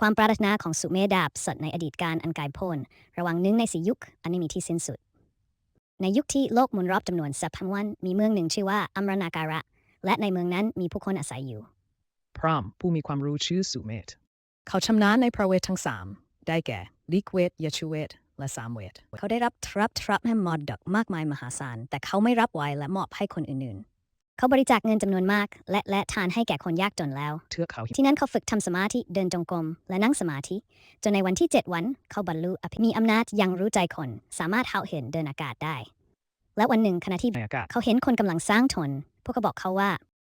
ความปรารถนาของสุเมธาบสดในอดีตการอันไกลโพ้นระหว่างหนึ่งในสี่ยุคอันไม่มีที่สิ้นสุด ในยุคที่โลกหมุนรอบจำนวนสับพันวันมีเมืองหนึ่งชื่อว่าอัมรนาการะ และในเมืองนั้นมีผู้คนอาศัยอยู่ พรามผู้มีความรู้ชื่อสุเมธเขาชำนาญในพระเวททั้งสามได้แก่ลิกเวทยชูเวทและสามเวทเขาได้รับทรัพย์ทรัพย์แห่งมอดดอกมากมายมหาศาลแต่เขาไม่รับไว้และมอบให้คนอื่น เขาบริจาคเงินจำนวนมาก และและทานให้แก่คนยากจนแล้ว เทือกเขาหิมที่นั้นเขาฝึกทำสมาธิเดินจงกรมและนั่งสมาธิ จนในวันที่ 7 วัน เขาบรรลุอภิมีอำนาจยังรู้ใจคน สามารถเฮาเห็นเดินอากาศได้ และวันหนึ่งขณะที่ในอากาศเขาเห็นคนกำลังสร้างทนพวกเขาบอกเขาว่า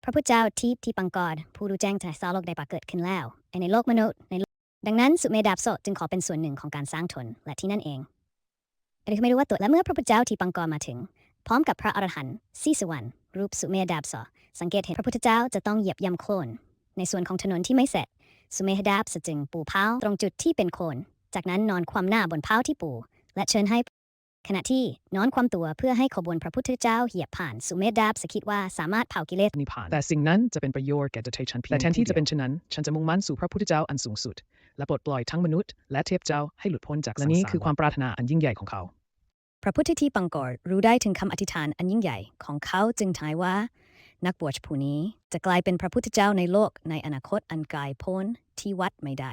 พระพุทธเจ้าที่ที่ปังกรผู้รู้แจ้งในสาวโลกได้ปรากฏขึ้นแล้วในโลกมนุษย์ในโลกดังนั้นสุเมธาบโสจึงขอเป็นส่วนหนึ่งของการสร้างทนและที่นั่นเองแต่คือไม่รู้ว่าตัวและเมื่อพระพุทธเจ้าที่ปังกรมาถึง พร้อมกับพระอรหันต์สีสวรรณ รูปสุเมธาบโสสังเกตเห็นพระพุทธเจ้าจะต้องเหยียบย่ำโคลนในส่วนของถนนที่ไม่เสร็จ สุเมธดาบสจึงปูเพ้าตรงจุดที่เป็นโคลนจากนั้นนอนคว่ำหน้าบนเพ้าที่ปู และเชิญให้ ขณะที่นอนความตัวเพื่อให้ขบวนพระพุทธเจ้าเหยียบผ่านสุเมธดาบสคิดว่าสามารถเผากิเลสนิพพานแต่สิ่งนั้นจะเป็นประโยชน์แก่ตัวเธอฉันเพียงแต่แทนที่จะเป็นเช่นนั้น ฉันจะมุ่งมั่นสู่พระพุทธเจ้าอันสูงสุด และปลดปล่อยทั้งมนุษย์ และเทพเจ้าให้หลุดพ้นจากและนี้คือความปรารถนาอันยิ่งใหญ่ของเขาๆ พระพุทธที่ปังกรรู้ได้ถึงคำอธิษฐานอันยิ่งใหญ่ของเขาจึงทายว่า นักบวชผู้นี้จะกลายเป็นพระพุทธเจ้าในโลกในอนาคตอันไกลโพ้นที่วัดไม่ได้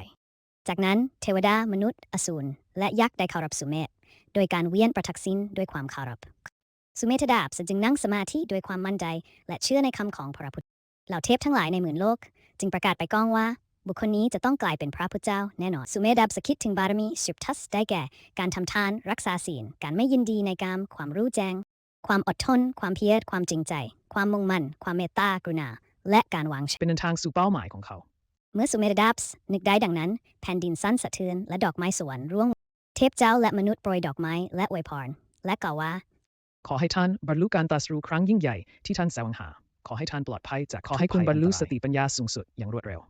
จากนั้นเทวดามนุษย์ อสูรและยักษ์ได้เคารพสุเมธโดยการเวียนประทักษิณด้วยความเคารพสุเมธดาบจึงนั่งสมาธิด้วยความมั่นใจ และเชื่อในคำของพระพุทธเหล่าเทพทั้งหลายในหมื่นโลก จึงประกาศไปก้องว่า บุคคลนี้จะต้องกลายเป็นพระพุทธเจ้าแน่นอน สุเมธดาบสคิดถึงบารมีสิบทัศได้แก่ การทำทาน รักษาศีล การไม่ยินดีในกาม ความรู้แจ้ง ความอดทน ความเพียร ความจริงใจ ความมุ่งมั่น ความเมตตากรุณา และการวางเป็นทางสู่เป้าหมายของเขา เมื่อสุเมธดาบส์นึกได้ดังนั้น แผ่นดินสั้นสะเทือนและดอกไม้สวรรค์ร่วง เทพเจ้าและมนุษย์โปรยดอกไม้และอวยพร และกล่าวว่า ขอให้ท่านบรรลุการตรัสรู้ครั้งยิ่งใหญ่ที่ท่านแสวงหา ขอให้ท่านปลอดภัยจากขอให้คุณบรรลุสติปัญญาสูงสุดอย่างรวดเร็ว